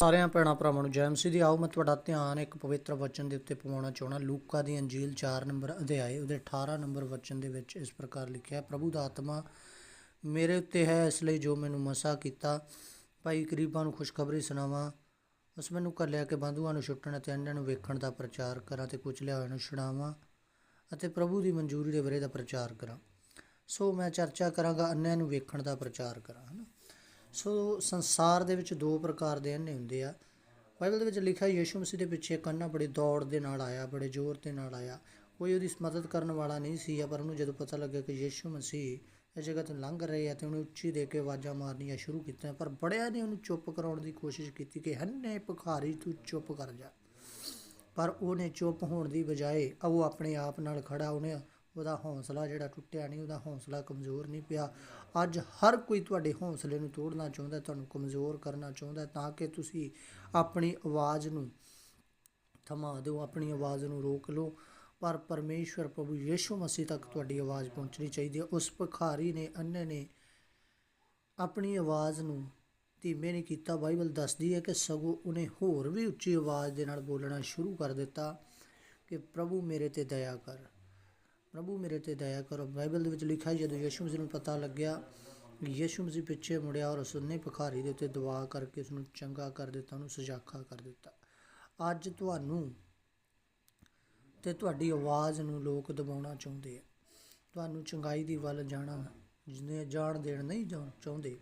ਸਾਰਿਆਂ ਭੈਣਾਂ ਭਰਾਵਾਂ ਨੂੰ ਜੈ ਮਸੀਹ ਦੀ ਆਓ, ਮੈਂ ਤੁਹਾਡਾ ਧਿਆਨ ਇੱਕ ਪਵਿੱਤਰ ਵਚਨ ਦੇ ਉੱਤੇ ਪਵਾਉਣਾ ਚਾਹਣਾ ਲੂਕਾ ਦੀ ਅੰਜੀਲ 4 ਨੰਬਰ ਅਧਿਆਏ, ਉਹਦੇ 18 ਨੰਬਰ ਵਚਨ ਦੇ ਵਿੱਚ ਇਸ ਪ੍ਰਕਾਰ ਲਿਖਿਆ ਪ੍ਰਭੂ ਦਾ ਆਤਮਾ ਮੇਰੇ ਉੱਤੇ ਹੈ, ਇਸ ਲਈ ਜੋ ਮੈਨੂੰ ਮਸਾ ਕੀਤਾ, ਭਾਈ ਗਰੀਬਾਂ ਨੂੰ ਖੁਸ਼ਖਬਰੀ ਸੁਣਾਵਾਂ, ਉਸ ਮੈਨੂੰ ਘੱਲਿਆ ਕਿ ਬੰਧੂਆਂ ਨੂੰ ਛੁੱਟਣ ਅਤੇ ਅੰਨ੍ਹਿਆਂ ਨੂੰ ਵੇਖਣ ਦਾ ਪ੍ਰਚਾਰ ਕਰਾਂ ਤੇ ਕੁਚਲਿਆ ਹੋਇਆ ਨੂੰ ਛੁਡਾਵਾਂ ਅਤੇ ਪ੍ਰਭੂ ਦੀ ਮਨਜ਼ੂਰੀ ਦੇ ਬਾਰੇ ਦਾ ਪ੍ਰਚਾਰ ਕਰਾਂ। ਸੋ ਮੈਂ ਚਰਚਾ ਕਰਾਂਗਾ, ਅੰਨ੍ਹਿਆਂ ਨੂੰ ਵੇਖਣ ਦਾ ਪ੍ਰਚਾਰ ਕਰਾਂ। ਹਨਾ? ਸੋ ਸੰਸਾਰ ਦੇ ਵਿੱਚ ਦੋ ਪ੍ਰਕਾਰ ਦੇ ਅੰਨੇ ਹੁੰਦੇ ਆ। ਬਾਈਬਲ ਦੇ ਵਿੱਚ ਲਿਖਿਆ ਯੀਸ਼ੂ ਮਸੀਹ ਦੇ ਪਿੱਛੇ ਇੱਕ ਅੰਨਾ ਬੜੀ ਦੌੜ ਦੇ ਨਾਲ ਆਇਆ, ਬੜੇ ਜ਼ੋਰ ਦੇ ਨਾਲ ਆਇਆ। ਕੋਈ ਉਹਦੀ ਮਦਦ ਕਰਨ ਵਾਲਾ ਨਹੀਂ ਸੀ ਪਰ ਉਹਨੂੰ ਜਦੋਂ ਪਤਾ ਲੱਗਿਆ ਕਿ ਯੀਸ਼ੂ ਮਸੀਹ ਇਹ ਜਗ੍ਹਾ ਤੋਂ ਲੰਘ ਰਹੇ ਆ ਤੇ ਉਹਨੇ ਉੱਚੀ ਦੇ ਕੇ ਆਵਾਜ਼ਾਂ ਮਾਰਨੀਆਂ ਸ਼ੁਰੂ ਕੀਤੀਆਂ, ਪਰ ਬੜਿਆਂ ਨੇ ਉਹਨੂੰ ਚੁੱਪ ਕਰਾਉਣ ਦੀ ਕੋਸ਼ਿਸ਼ ਕੀਤੀ ਕਿ ਹੰਨੇ ਭਿਖਾਰੀ ਤੂੰ ਚੁੱਪ ਕਰ ਜਾ। ਪਰ ਉਹਨੇ ਚੁੱਪ ਹੋਣ ਦੀ ਬਜਾਏ ਉਹ ਆਪਣੇ ਆਪ ਨਾਲ ਖੜਾ ਉਹਨੇ ਉਹਦਾ ਹੌਸਲਾ ਜਿਹੜਾ ਟੁੱਟਿਆ ਨਹੀਂ, ਉਹਦਾ ਹੌਸਲਾ ਕਮਜ਼ੋਰ ਨਹੀਂ ਪਿਆ। ਅੱਜ ਹਰ ਕੋਈ ਤੁਹਾਡੇ ਹੌਸਲੇ ਨੂੰ ਤੋੜਨਾ ਚਾਹੁੰਦਾ, ਤੁਹਾਨੂੰ ਕਮਜ਼ੋਰ ਕਰਨਾ ਚਾਹੁੰਦਾ, ਤਾਂ ਕਿ ਤੁਸੀਂ ਆਪਣੀ ਆਵਾਜ਼ ਨੂੰ ਥਮਾ ਦਿਓ, ਆਪਣੀ ਆਵਾਜ਼ ਨੂੰ ਰੋਕ ਲਓ। ਪਰ ਪਰਮੇਸ਼ਵਰ ਪ੍ਰਭੂ ਯੀਸ਼ੂ ਮਸੀਹ ਤੱਕ ਤੁਹਾਡੀ ਆਵਾਜ਼ ਪਹੁੰਚਣੀ ਚਾਹੀਦੀ ਹੈ। ਉਸ ਭਿਖਾਰੀ ਨੇ ਅੰਨੇ ਨੇ ਆਪਣੀ ਆਵਾਜ਼ ਨੂੰ ਧੀਮੇ ਨਹੀਂ ਕੀਤਾ। ਬਾਈਬਲ ਦੱਸਦੀ ਹੈ ਕਿ ਸਗੋਂ ਉਹਨੇ ਹੋਰ ਵੀ ਉੱਚੀ ਆਵਾਜ਼ ਦੇ ਨਾਲ ਬੋਲਣਾ ਸ਼ੁਰੂ ਕਰ ਦਿੱਤਾ ਕਿ, ਪ੍ਰਭੂ ਮੇਰੇ ਤੇ ਦਇਆ ਕਰ। ਪ੍ਰਭੂ ਮੇਰੇ ਤੇ ਦਇਆ ਕਰੋ। ਬਾਈਬਲ ਦੇ ਵਿੱਚ ਲਿਖਿਆ ਜਦੋਂ ਯਿਸੂ ਮਸੀਹ ਨੂੰ ਪਤਾ ਲੱਗਿਆ ਕਿ ਯਿਸੂ ਮਸੀਹ ਪਿੱਛੇ ਮੁੜਿਆ ਔਰ ਉਸ ਭਿਖਾਰੀ ਦੇ ਉੱਤੇ ਦੁਆ ਕਰਕੇ ਉਸ ਨੂੰ ਚੰਗਾ ਕਰ ਦਿੱਤਾ, ਉਹਨੂੰ ਸਜਾਖਾ ਕਰ ਦਿੱਤਾ। ਅੱਜ ਤੁਹਾਨੂੰ ਤੇ ਤੁਹਾਡੀ ਆਵਾਜ਼ ਨੂੰ ਲੋਕ ਦਬਾਉਣਾ ਚਾਹੁੰਦੇ ਆ। ਤੁਹਾਨੂੰ ਚੰਗਾਈ ਦੀ ਵੱਲ ਜਾਣਾ ਜਿਹਨੇ ਜਾਣ ਦੇਣ ਨਹੀਂ ਚਾਹੁੰਦੇ,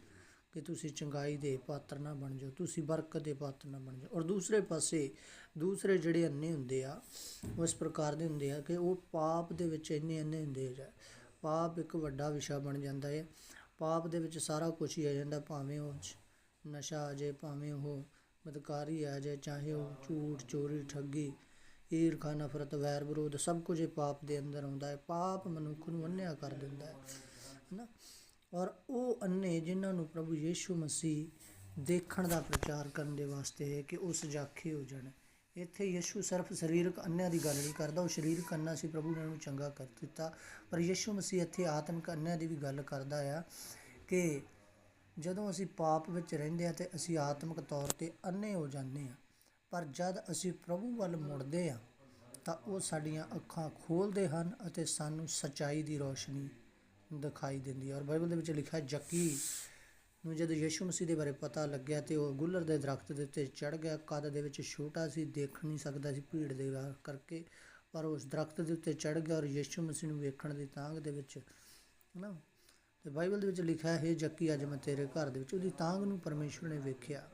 ਕਿ ਤੁਸੀਂ ਚੰਗਾਈ ਦੇ ਪਾਤਰ ਨਾ ਬਣ ਜਾਓ, ਤੁਸੀਂ ਬਰਕਤ ਦੇ ਪਾਤਰ ਨਾ ਬਣ ਜਾਓ। ਔਰ ਦੂਸਰੇ ਪਾਸੇ ਦੂਸਰੇ ਜਿਹੜੇ ਅੰਨੇ ਹੁੰਦੇ ਆ, ਉਹ ਇਸ ਪ੍ਰਕਾਰ ਦੇ ਹੁੰਦੇ ਆ ਕਿ ਉਹ ਪਾਪ ਦੇ ਵਿੱਚ ਇੰਨੇ ਅੰਨੇ ਹੁੰਦੇ ਆ। ਪਾਪ ਇੱਕ ਵੱਡਾ ਵਿਸ਼ਾ ਬਣ ਜਾਂਦਾ ਹੈ ਪਾਪ ਦੇ ਵਿੱਚ ਸਾਰਾ ਕੁਝ ਹੀ ਆ ਜਾਂਦਾ, ਭਾਵੇਂ ਉਹ ਨਸ਼ਾ ਆ ਜਾਏ, ਭਾਵੇਂ ਉਹ ਬਦਕਾਰੀ ਆ ਜਾਏ, ਚਾਹੇ ਉਹ ਝੂਠ, ਚੋਰੀ, ਠੱਗੀ, ਈਰਖਾ, ਨਫ਼ਰਤ, ਵੈਰ ਵਿਰੋਧ, ਸਭ ਕੁਝ ਇਹ ਪਾਪ ਦੇ ਅੰਦਰ ਆਉਂਦਾ ਹੈ ਪਾਪ ਮਨੁੱਖ ਨੂੰ ਅੰਨ੍ਹਿਆ ਕਰ ਦਿੰਦਾ ਹੈ ਹੈਨਾ? ਔਰ ਉਹ ਅੰਨੇ ਜਿਨ੍ਹਾਂ ਨੂੰ ਪ੍ਰਭੂ ਯੀਸ਼ੂ ਮਸੀਹ ਦੇਖਣ ਦਾ ਪ੍ਰਚਾਰ ਕਰਨ ਦੇ ਵਾਸਤੇ ਹੈ ਕਿ ਉਹ ਸਜਾਖੇ ਹੋ ਜਾਣ। ਇੱਥੇ ਯੀਸ਼ੂ ਸਿਰਫ ਸਰੀਰਕ ਅੰਨਿਆਂ ਦੀ ਗੱਲ ਨਹੀਂ ਕਰਦਾ, ਉਹ ਸਰੀਰਕ ਅੰਨਾ ਸੀ, ਪ੍ਰਭੂ ਨੇ ਉਹਨੂੰ ਚੰਗਾ ਕਰ ਦਿੱਤਾ। ਪਰ ਯੀਸ਼ੂ ਮਸੀਹ ਇੱਥੇ ਆਤਮਿਕ ਅੰਨਿਆਂ ਦੀ ਵੀ ਗੱਲ ਕਰਦਾ ਆ ਕਿ ਜਦੋਂ ਅਸੀਂ ਪਾਪ ਵਿੱਚ ਰਹਿੰਦੇ ਆ ਤੇ ਅਸੀਂ ਆਤਮਿਕ ਤੌਰ ਤੇ ਅੰਨੇ ਹੋ ਜਾਂਦੇ ਆ ਪਰ ਜਦ ਅਸੀਂ ਪ੍ਰਭੂ ਵੱਲ ਮੁੜਦੇ ਆ ਤਾਂ ਉਹ ਸਾਡੀਆਂ ਅੱਖਾਂ ਖੋਲਦੇ ਹਨ ਅਤੇ ਸਾਨੂੰ ਸਚਾਈ ਦੀ ਰੋਸ਼ਨੀ ਦਿਖਾਈ ਦਿੰਦੀ ਹੈ। ਔਰ ਬਾਈਬਲ ਦੇ ਵਿੱਚ ਲਿਖਿਆ ਜੱਕੀ ਨੂੰ ਜਦ ਯਿਸੂ ਮਸੀਹ ਦੇ ਬਾਰੇ ਪਤਾ ਲੱਗਿਆ ਤੇ ਉਹ ਗੁੱਲਰ ਦੇ ਦਰਖਤ ਦੇ ਉੱਤੇ ਚੜ ਗਿਆ, ਕੱਦ ਦੇ ਵਿੱਚ ਛੋਟਾ ਸੀ, ਦੇਖ ਨਹੀਂ ਸਕਦਾ ਸੀ ਭੀੜ ਦੇ ਕਰਕੇ, ਪਰ ਉਸ ਦਰਖਤ ਦੇ ਉੱਤੇ ਚੜ ਗਿਆ ਔਰ ਯਿਸੂ ਮਸੀਹ ਨੂੰ ਵੇਖਣ ਦੀ ਤਾਂਗ ਦੇ ਵਿੱਚ, ਹਨਾ? ਤੇ ਬਾਈਬਲ ਦੇ ਵਿੱਚ ਲਿਖਿਆ ਹੈ, ਜੱਕੀ ਅੱਜ ਮੈਂ ਤੇਰੇ ਘਰ ਦੇ ਵਿੱਚ, ਉਹਦੀ ਤਾਂਗ ਨੂੰ ਪਰਮੇਸ਼ਵਰ ਨੇ ਵੇਖਿਆ।